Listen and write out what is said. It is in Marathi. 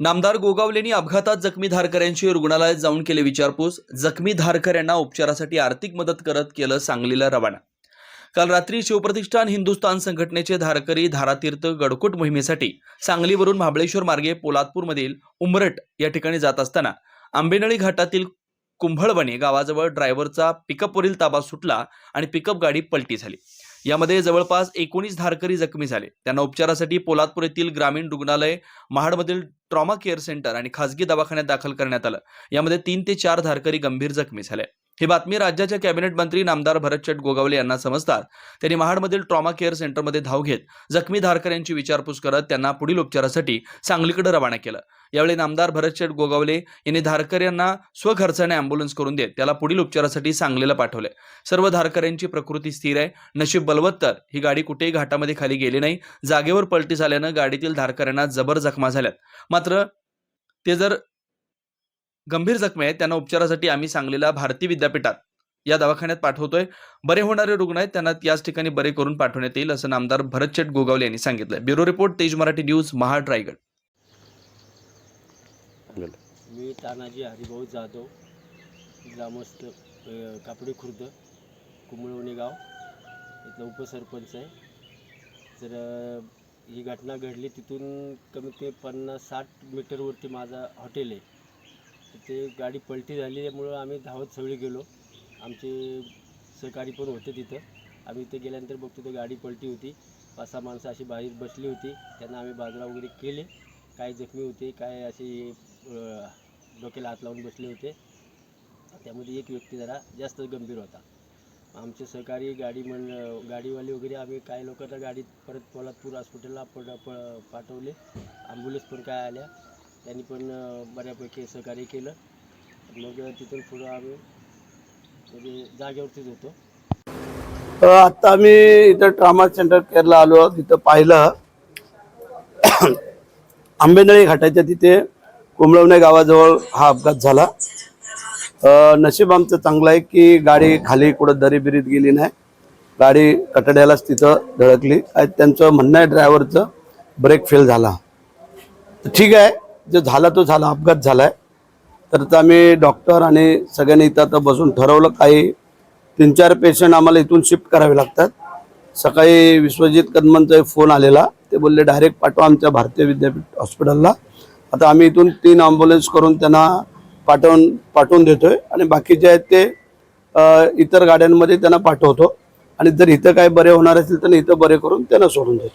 नामदार गोगावलेंनी अपघातात जखमी धारकऱ्यांची रुग्णालयात जाऊन केले विचारपूस. जखमी धारकऱ्यांना उपचारासाठी आर्थिक मदत करत केलं सांगलीला रवाना. काल रात्री शिवप्रतिष्ठान हिंदुस्थान संघटनेचे धारकरी धारातीर्थ गडकोट मोहिमेसाठी सांगलीवरून महाबळेश्वर मार्गे पोलादपूरमधील उमरट या ठिकाणी जात असताना आंबेनळी घाटातील कुंभळवणे गावाजवळ ड्रायव्हरचा पिकअपवरील ताबा सुटला आणि पिकअप गाडी पलटी झाली. यामध्ये जवळपास एकोणीस धारकरी जखमी झाले. त्यांना उपचारासाठी पोलादपूर येथील ग्रामीण रुग्णालय महाडमधील ट्रॉमा केअर सेंटर आणि खासगी दवाखान्यात दाखल करण्यात आलं. यामध्ये तीन ते चार धारकरी गंभीर जखमी झाले. ही बातमी राज्याच्या कॅबिनेट मंत्री नामदार भरतचट गोगावले यांना समजतात त्यांनी महाडमधील ट्रॉमा केअर सेंटरमध्ये धाव घेत जखमी धारकऱ्यांची विचारपूस करत त्यांना पुढील उपचारासाठी सांगलीकडे रवाना केलं. यावेळी नामदार भरतचट गोगावले यांनी धारकऱ्यांना स्वखर्चाने अँब्युलन्स करून देत त्याला पुढील उपचारासाठी सांगलीला पाठवले. सर्व धारकऱ्यांची प्रकृती स्थिर आहे. नशीब बलवत्तर ही गाडी कुठेही घाटामध्ये खाली गेली नाही. जागेवर पलटी झाल्यानं गाडीतील धारकऱ्यांना जबर जखमा झाल्यात. मात्र ते जर गंभीर जखमी आहेत. त्यांना उपचारासाठी आम्ही सांगलीला भारती विद्यापीठात या दवाखान्यात पाठवतोय. बरे होणारे रुग्ण आहेत. त्यांना याच ठिकाणी बरे करून पाठवण्यात येईल असं नामदार भरतचेट गोगावले यांनी सांगितलं bureau report Tej Marathi news Mahad Raigad. मी तानाजी हरिभाऊ जाधव ग्रामस्थ कापडी खुर्द कुंबळवणी गाव इथलं उपसरपंच आहे. तर ही घटना घडली तिथून कमीत कमी पन्नास साठ मीटरवरती माझा हॉटेल आहे. ते गाडी पलटी झाल्यामुळं आम्ही धावत सगळी गेलो. आमचे सहकारी पण होते तिथं. आम्ही इथे गेल्यानंतर बघतो ते गाडी पलटी होती. पाच सहा माणसं अशी बाहेर बसली होती. त्यांना आम्ही बाजूला वगैरे केले. काय जखमी होते काय असे डोक्याला हात लावून बसले होते. त्यामध्ये एक व्यक्ती जरा जास्त गंभीर होता. आमचे सहकारी गाडी म्हण गाडीवाले वगैरे आम्ही काही लोकांना गाडीत परत पोलादपूर हॉस्पिटलला पड प पाठवले. ॲम्ब्युलन्स पण काय आल्या. त्यांनी पण बऱ्यापैकी सहकार्य केलं. मग तिथून पुढं आम्ही म्हणजे जागेवरतीच होतो. आता आम्ही इथं ट्रामा सेंटर केअरला आलो. आहोत. तिथं पाहिलं आंबेनळी घाटाच्या तिथे कुंबळवणे गावाजवळ हा अपघात झाला. नशीब आमचं चांगलं आहे की गाडी खाली कुठं दरी बिरीत गेली नाही. गाडी कटड्यालाच तिथं धडकली. त्यांचं म्हणणं आहे ड्रायव्हरचं ब्रेक फेल झाला. ठीक आहे. जे झाला तो झाला अपघात झाला आहे तर आता आम्ही डॉक्टर आणि सगळ्यांनी इथं आता बसून ठरवलं काही तीन चार पेशंट आम्हाला इथून शिफ्ट करावे लागतात. सकाळी विश्वजित कदमांचा एक फोन आलेला. ते बोलले डायरेक्ट पाठवा आमच्या भारतीय विद्यापीठ हॉस्पिटलला आता आम्ही इथून तीन ॲम्ब्युलन्स करून त्यांना पाठवून पाठवून देतो आहे आणि बाकीचे आहेत ते इतर गाड्यांमध्ये त्यांना पाठवतो. आणि जर इथं काय बरे होणार असेल तर इथं बरे करून त्यांना सोडून देतो.